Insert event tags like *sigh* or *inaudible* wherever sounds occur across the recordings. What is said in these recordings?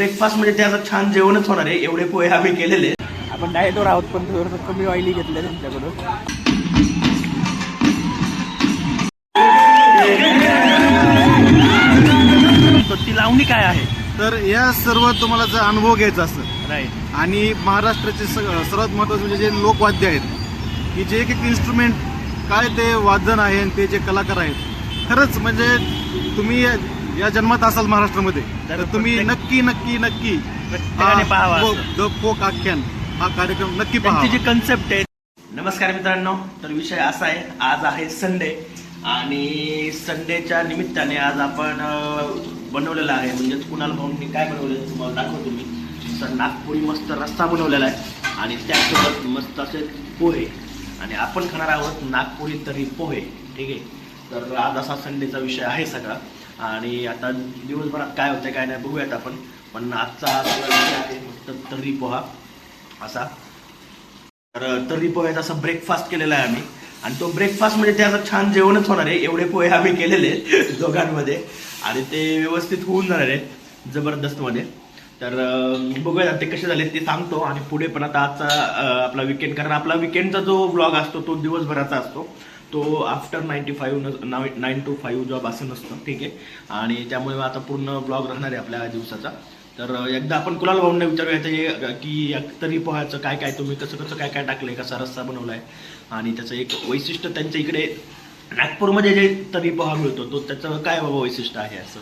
Breakfast म्हणजे त्याचं छान जेवणच होणार आहे. एवढे पोहे आम्ही केलेले आपण डाएटवर आहोत पण थोडंसं कमी ऑइली घेतलं तुमच्याकडून. तर ती लावणी काय आहे? तर या सर्व तुम्हाला जर अनुभव घ्यायचा असेल राईट आणि महाराष्ट्राचे सग- सर्वात महत्त्वाचे म्हणजे जे लोकवाद्य आहेत की जे एक एक इन्स्ट्रुमेंट काय ते वादन आहे आणि ते जे कलाकार आहेत खरंच म्हणजे तुम्ही या- जन्मात असाल महाराष्ट्रामध्ये तर तुम्ही नक्की नक्की नक्की. द फोक आख्यान हा कार्यक्रम नक्की त्यांची जी पहा कन्सेप्ट आहे नमस्कार मित्रांनो तर विषय असा आहे आज आहे संडे आणि संडेच्या निमित्ताने आज आपण बनवलेला आहे. म्हणजेच कुणाल भाऊंनी काय बनवलेलं तुम्हाला दाखवतो मी. तर नागपुरी मस्त रस्ता बनवलेला आहे आणि त्यासोबत मस्त असे पोहे. आणि आपण खाणार आहोत नागपुरी तरी पोहे ठीक आहे? तर आज असा संडेचा विषय आहे सगळा. आणि आता दिवसभरात काय होतं काय नाही बघूयात आपण. पण आजचा हा आहे मस्त तर्री पोहा असा. तर तर्री पोह्याचा असा ब्रेकफास्ट केलेला आहे आम्ही. आणि तो ब्रेकफास्ट म्हणजे त्याचं छान जेवणच होणार आहे. एवढे पोहे आम्ही केलेले दोघांमध्ये. आणि ते व्यवस्थित होऊन जाणार आहे जबरदस्तमध्ये. तर बघूया ते कसे झाले ते सांगतो. आणि पुढे पण आता आजचा आपला विकेंड कारण आपला विकेंडचा जो ब्लॉग असतो तो दिवसभराचा असतो. तो after ninety five nine to five job असं नसतं ठीक आहे. आणि त्यामुळे आता पूर्ण ब्लॉग राहणार आहे आपल्या दिवसाचा. तर एकदा आपण कुणाल भाऊंना विचारूया की तरी पोहायचं काय काय तुम्ही कसं कसं काय काय टाकलंय कसा रस्सा बनवलाय. आणि त्याचं एक वैशिष्ट्य त्यांच्या इकडे नागपूरमध्ये जे तरी पोहा मिळतो तो त्याचं काय बाबा वैशिष्ट्य आहे असं?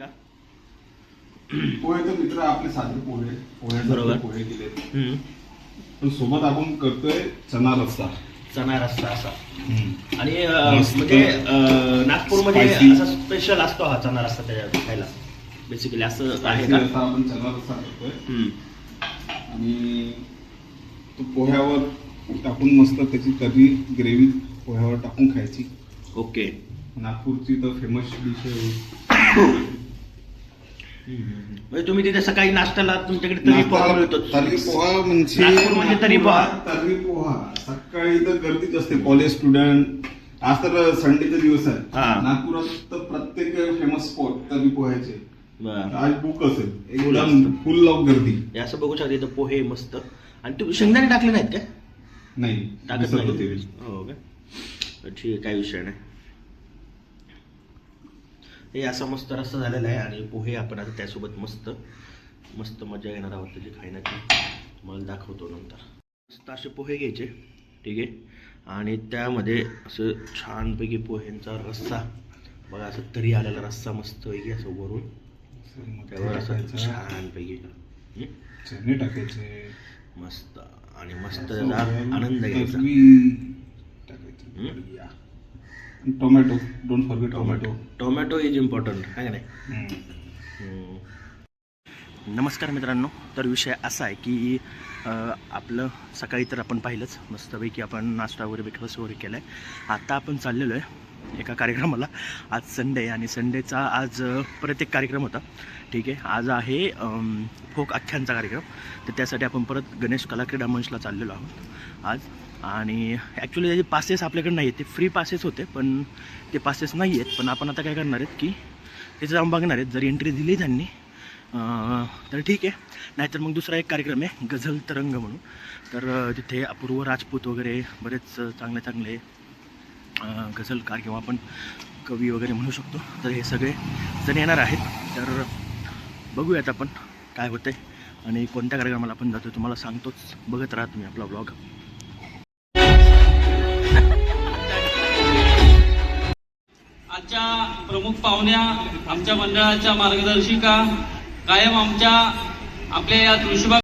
का? पोहे तर मित्र आपले साधे पोहे बरोबर. पोह्यांसारखे पोहे केले हम्म. पण सोबत आपण करतोय चना रस्सा. चणा रस्सा असा. आणि. म्हणजे नागपूरमध्ये. असा स्पेशल असतो हा चणा रस्सा त्याच्या खायला. बेसिकली असं आहे का? आपण रस्सा करतोय. आणि तो पोह्यावर टाकून मस्त त्याची तर्री ग्रेव्ही पोह्यावर टाकून खायची. ओके. नागपूरची तर फेमस डिश आहे. *coughs* *coughs* म्हणजे तुम्ही तिथे सकाळी नाश्त्याला तुमच्याकडे तरी पोहा मिळतो. तर्री पोहा म्हणजे नागपूरमध्ये तर्री पोहा. तर्री पोहा. सकाळी तर गर्दीच असते कॉलेज स्टुडंट आज तर संडेचा दिवस हा. आहे नागपुरात तर प्रत्येक फेमस स्पॉट तर्री पोह्याचे. आज बुक असेल. एकदम. फुल ऑफ गर्दी. असं बघू शकता इथं पोहे मस्त. आणि तुम्ही शेंगदाणे टाकले नाहीत काय नाही. टाकत नाही. हो का? तर ठीक आहे काही विषय नाही. हे असा मस्त रस्ता झालेला आहे आणि पोहे आपण आता त्यासोबत मस्त मस्त मजा येणार आहोत त्याची खाण्याची तुम्हाला दाखवतो नंतर. मस्त असे पोहे घ्यायचे ठीक आहे? आणि त्यामध्ये असं छानपैकी पोह्यांचा रस्सा. बघा असं तरी आलेला रस्सा मस्त पैकी असं वरून. त्यावर असं. छानपैकी. टाकायचे. मस्त. आणि मस्त आनंद घ्यायचा. टाकायची. Tomato don't forget tomato tomato is important आहे का नाही. नमस्कार मित्रांनो. तर विषय असा आहे की आपलं सकाळी तर आपण पाहिलंच. मस्तपैकी आपण नाश्ता वगैरे ब्रेकफास्ट वगैरे केला आहे आता आपण चाललेलो आहे एका कार्यक्रमाला. आज संडे आहे आणि संडेचा आज परत एक कार्यक्रम होता. ठीक आहे. आज आहे फोक आख्यांचा कार्यक्रम. तर त्यासाठी आपण परत गणेश कला क्रीडा मंचला चाललेलो आहोत. आज आणि ॲक्च्युली त्याचे पासेस आपल्याकडे नाही आहेत ते फ्री पासेस होते पण ते पासेस नाही आहेत पण आपण आता काय करणार आहेत की तिथे जाऊन बघणार आहेत. जर एंट्री दिली त्यांनी तर ठीक आहे. नाहीतर मग दुसरा एक कार्यक्रम आहे गझल तरंग म्हणून. तर तिथे अपूर्व राजपूत वगैरे बरेच चांगले चांगले गझलकार किंवा आपण कवी वगैरे म्हणू शकतो. तर हे सगळे जण येणार आहेत. तर बघूयात आपण काय होतंय आणि कोणत्या कार्यक्रमाला आपण जातो तुम्हाला सांगतोच. बघत राहा तुम्ही आपला ब्लॉग आजच्या प्रमुख पाहुण्या आमच्या मंडळाच्या मार्गदर्शिका कायम आमच्या आपल्या या दृष्टीबा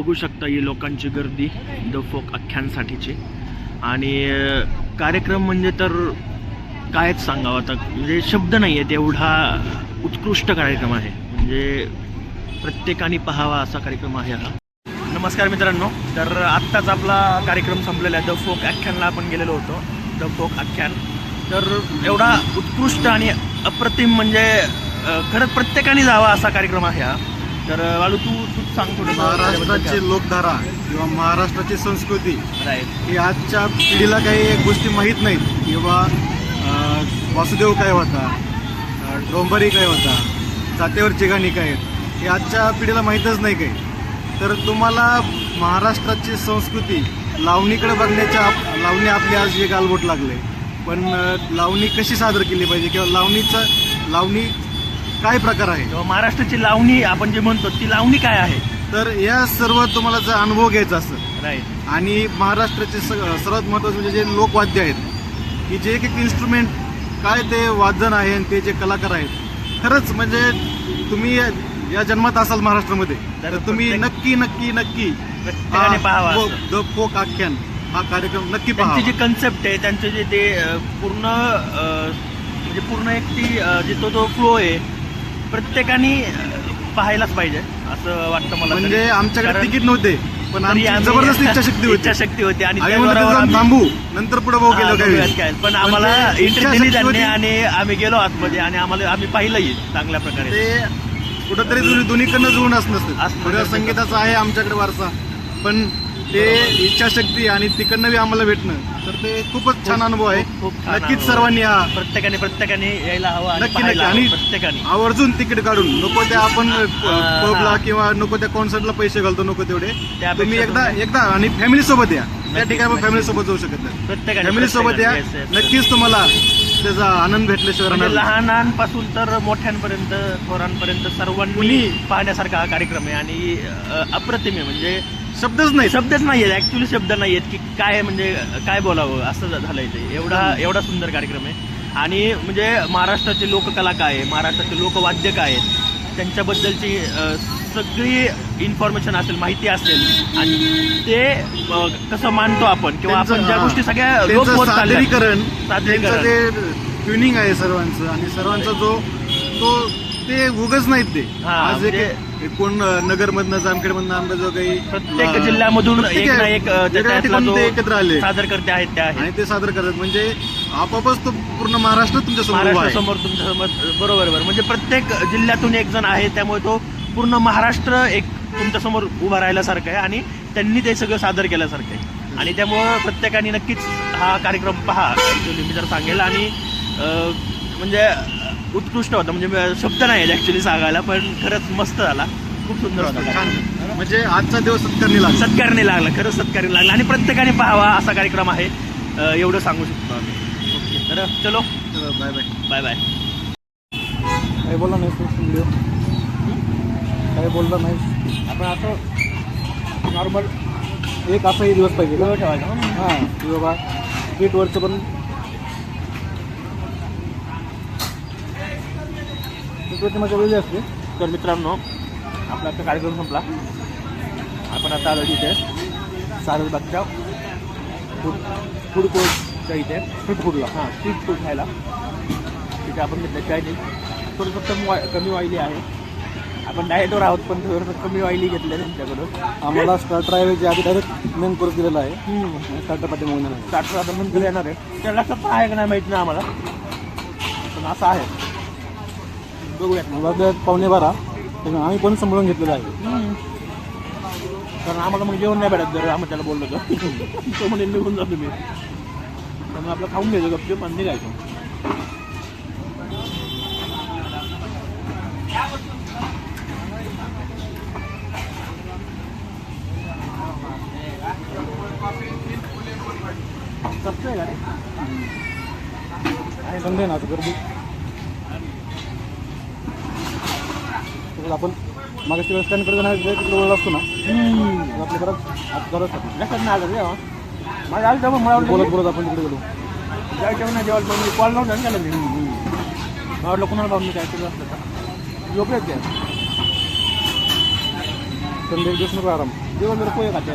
बघू शकता ही लोकांची गर्दी द फोक आख्यांसाठीची आणि कार्यक्रम म्हणजे तर कायच सांगावं आता म्हणजे शब्द नाही आहेत एवढा उत्कृष्ट कार्यक्रम आहे. म्हणजे प्रत्येकाने पाहावा असा कार्यक्रम आहे हा. नमस्कार मित्रांनो तर आत्ताच आपला कार्यक्रम संपलेला आहे. द फोक आख्यानला आपण गेलेलो होतो. द फोक आख्यान तर एवढा उत्कृष्ट आणि अप्रतिम म्हणजे खरंच प्रत्येकाने जावा असा कार्यक्रम आहे हा. तर वालू तू तू सांग थोडं. महाराष्ट्राची लोकधारा किंवा महाराष्ट्राची संस्कृती राईट ही आजच्या पिढीला काही गोष्टी माहीत नाहीत. किंवा वासुदेव काय होता? डोंबरी काय होता? जात्यावरची गाणी काय? आहेत हे आजच्या पिढीला माहीतच नाही काही. तर तुम्हाला महाराष्ट्राची संस्कृती लावणीकडे बघण्याच्या आप- लावणी आपली आज जे गालबोट लागले. पण लावणी कशी सादर केली पाहिजे? किंवा लावणीचं लावणी काय प्रकार आहे? महाराष्ट्राची लावणी आपण जे म्हणतो ती लावणी काय आहे? तर या सर्व तुम्हाला जर अनुभव घ्यायचा असेल राईट आणि महाराष्ट्राचे सर्वात महत्त्वाचे म्हणजे जे लोकवाद्य आहेत की जे एक एक इन्स्ट्रुमेंट काय ते वादन आहे आणि ते जे कलाकार आहेत खरंच म्हणजे तुम्ही या- जन्मात असाल महाराष्ट्रामध्ये तर तुम्ही नक्की नक्की नक्की असं. द फोक आख्यान हा कार्यक्रम नक्की पहा जी कन्सेप्ट आहे त्यांचं जे ते पूर्ण म्हणजे पूर्ण एक ती जे तो तो फ्लो आहे प्रत्येकाने पाहायलाच पाहिजे असं वाटतं मला. म्हणजे आमच्याकडे तिकीट नव्हते पण आमची जबरदस्त इच्छाशक्ती होती इच्छाशक्ती होती आणि आम्ही म्हणतो जाऊन थांबू नंतर पुढे भाऊ गेलो काय पण आम्हाला ते एंट्री दिली इच्छाशक्ती होती. आणि आम्ही गेलो आतमध्ये आणि आम्हाला आम्ही पाहिलंही चांगल्या प्रकारे ते कुठंतरी दोन्ही दोन्हीकडनं जुळून असं नसतं असतं. थोड्या संगीताचा आहे आमच्याकडे वारसा पण ते इच्छाशक्ती आणि तिकडनं बी आम्हाला भेटणं तर ते खूपच छान अनुभव आहे खूप- खूप छान नक्कीच अनुभव आहे. सर्वांनी हा प्रत्येकाने प्रत्येकाने यायला हवं आणि नक्की नक्की पाहायला आणि हवं प्रत्येकाने आवर्जून तिकीट काढून नको ते आपण हा. पबला किंवा नको त्या कॉन्सर्टला पैसे घालतो नको तेवढे त्यापेक्षा तुम्ही एकदा तुम्ही- एकदा आणि फॅमिली सोबत या त्या ठिकाणी आपण नक्कीच. फॅमिली सोबत जाऊ शकत नाही प्रत्येकाने फॅमिली सोबत या प्रत्येकाने. Yes, yes, yes. नक्कीच तुम्हाला त्याचा आनंद भेटल्याशिवाय म्हणजे राहणार नाही. लहानांपासून तर मोठ्यांपर्यंत थोरांपर्यंत सर्वांनी कुणी- पाहण्यासारखा हा कार्यक्रम आहे आणि अ, अप्रतिम आहे म्हणजे शब्दच नाही शब्दच नाही आहेत ऍक्च्युली शब्द नाही आहेत की काय म्हणजे काय बोलावं असं झालंय ते. एवढा एवढा सुंदर कार्यक्रम आहे. आणि म्हणजे महाराष्ट्राची लोककला काय आहे? महाराष्ट्राचे लोकवाद्य काय आहेत? त्यांच्याबद्दलची सगळी इन्फॉर्मेशन असेल माहिती असेल आणि ते कसं मानतो आपण? किंवा आपण ज्या. गोष्टी सगळ्या. सादरीकरण सादरीकरण. ट्युनिंग आहे सर्वांचं आणि सर्वांचा जो तो ते उगच नाहीत ते. हा, आज एक म्हणजे- एक कोण नगर मधनं जामखेड अंबाजोगाई प्रत्येक जिल्ह्यामधून प्रत्येक एक ना एक अ, वेगळ्या त्यातला ठिकाणी जो ते एकत्र आले. सादर करते आहेत त्या आहेत. आणि ते सादर करतात. म्हणजे आपापच तो पूर्ण महाराष्ट्र तुमच्यासमोर उभा आहे. महाराष्ट्रासमोर तुमच्यासमोर बरोबर बरोबर. म्हणजे प्रत्येक जिल्ह्यातून एक जण आहे त्यामुळे तो पूर्ण महाराष्ट्र एक तुमच्यासमोर उभा राहिल्यासारखं आहे आणि त्यांनी ते सगळं सादर केल्यासारखं आहे. आणि त्यामुळं प्रत्येकाने नक्कीच हा कार्यक्रम पहा ॲक्च्युली मी जर सांगेल. आणि अं, म्हणजे उत्कृष्ट होता. म्हणजे शब्द नाही आहेत ॲक्च्युली सांगायला पण खरंच मस्त झाला. खूप सुंदर होता. छान. म्हणजे आजचा दिवस सत्कारणी लागला. सत्कारने लागला खरंच सत्कारने लागला. आणि प्रत्येकाने पाहावा असा कार्यक्रम आहे. एवढं सांगू शकतो आम्ही. ओके तर चलो. बाय बाय बाय बाय काही बोलला नाही व्हिडिओ काही बोलला नाही. आपण असं नॉर्मल एक असाही दिवस पाहिजे ठेवायचं हां बाबा गेटवरचं पण गेटवरची मजा वेगळी असते. तर मित्रांनो आपला आता कार्यक्रम संपला. आपण आता आलो तिथे सारसबागच्या फूड फूड कोर्टच्या इथे. स्ट्रीट फूडला हां स्ट्रीट फूड खायला. तिथे आपण घेतलं चायनीज थोडंसं कमी ऑइ कमी ऑइली आहे. आपण डाएटवर आहोत पण थोडंसं कमी ऑइली घेतलं त्यांच्याकडून आम्हाला स्टार्टर आहे आधी डायरेक्ट मेन कोर्स दिलेला आहे. स्टार्टर पाठी आहे. स्टार्टर आता नंतर येणार आहे. त्या लक्षात पण आहे का नाही माहिती नाही आम्हाला. पण असं आहे. बघूयात मला ते पावणे बारा त्यामुळे आम्ही पण सांभाळून घेतलेलं आहे. कारण आम्हाला मग जेवण नाही भेटत जर आम्ही त्याला बोललो तर. तो म्हणे निघून जातो मी त्यामुळे आपलं खाऊन घ्यायचं गपचूप आणि निघायचं. स्वस्त आहे का रे? आहे ना आता गर्दी तिकडे आपण मागाशी वेळेस स्टँडकडे जाणार तिकडे ओळख असतो ना. आज घरात लक्षात नाही आलं तेव्हा मला बोलत बोलत आपण तिकडे गेलो. जायचं नाही जेव्हा मी कॉल नव्हता ना त्याला मी. वाटलं कुणाला भाऊ मी काय केलं असलं काय संडे एक दिवस नको आराम. दिवसभर पोहे खाते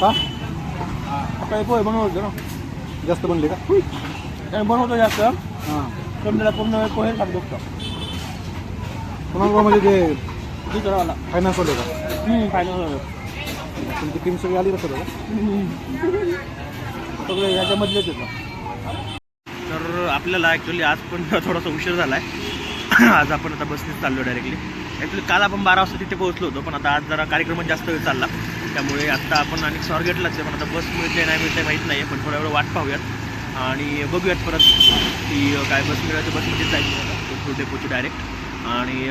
का सकाळी पोहे बनवत ना. जास्त बनले का? त्याने बनवतो जास्त. हां. संडेला पूर्ण वेळ पोहे खात बघतो. कुणाल म्हणजे ते फायनान्सवाले का? फायनल तुमची टीम सगळी आली कसं सगळे? ह्याच्यामधलेच येतं तर आपल्याला ॲक्च्युली आज पण थोडासा उशीर झाला आहे आज आपण आता बसनेच चाललो डायरेक्टली ॲक्च्युली काल आपण बारा वाजता तिथे पोहोचलो होतो पण आता आज जरा कार्यक्रम जास्त वेळ चालला. त्यामुळे आत्ता आपण आणि स्वारगेटलाच आहे पण आता बस मिळते नाही मिळते माहीत नाही पण थोडा वेळ वाट पाहूयात. आणि बघूयात परत की काय बस मिळाली तर बसमध्येच जायचं डेपोची डायरेक्ट आणि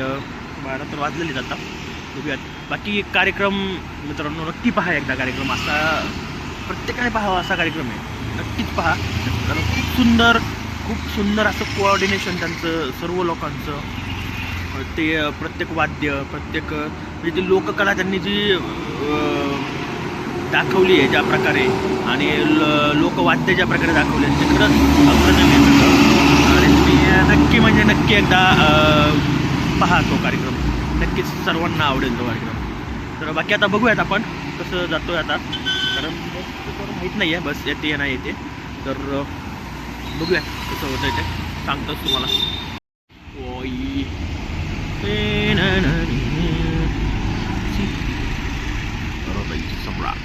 बारा तर वाजलेलीच आता. बघूयात. बाकी कार्यक्रम मित्रांनो नक्की पहा एकदा कार्यक्रम. असा प्रत्येकाने पाहावा असा कार्यक्रम आहे. नक्कीच पहा. कारण खूप सुंदर खूप सुंदर असं कोऑर्डिनेशन त्यांचं सर्व लोकांचं. ते प्रत्येक वाद्य प्रत्येक म्हणजे जी लोककला त्यांनी जी दाखवली आहे ज्या प्रकारे आणि ल- लोकवाद्य ज्या प्रकारे दाखवले ते खरंच अप्रतिम आहे. आणि तुम्ही नक्की म्हणजे नक्की एकदा पहा तो कार्यक्रम. नक्कीच सर्वांना आवडेल तो कार्यक्रम. तर बाकी आता बघूयात आपण कसं जातोय आता. कारण माहीत नाही आहे बस येते नाही येते. तर बघूया कसं होतं ते. सांगतोच तुम्हाला. ओई. सम्राट.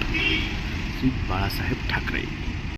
श्री बाळासाहेब ठाकरे.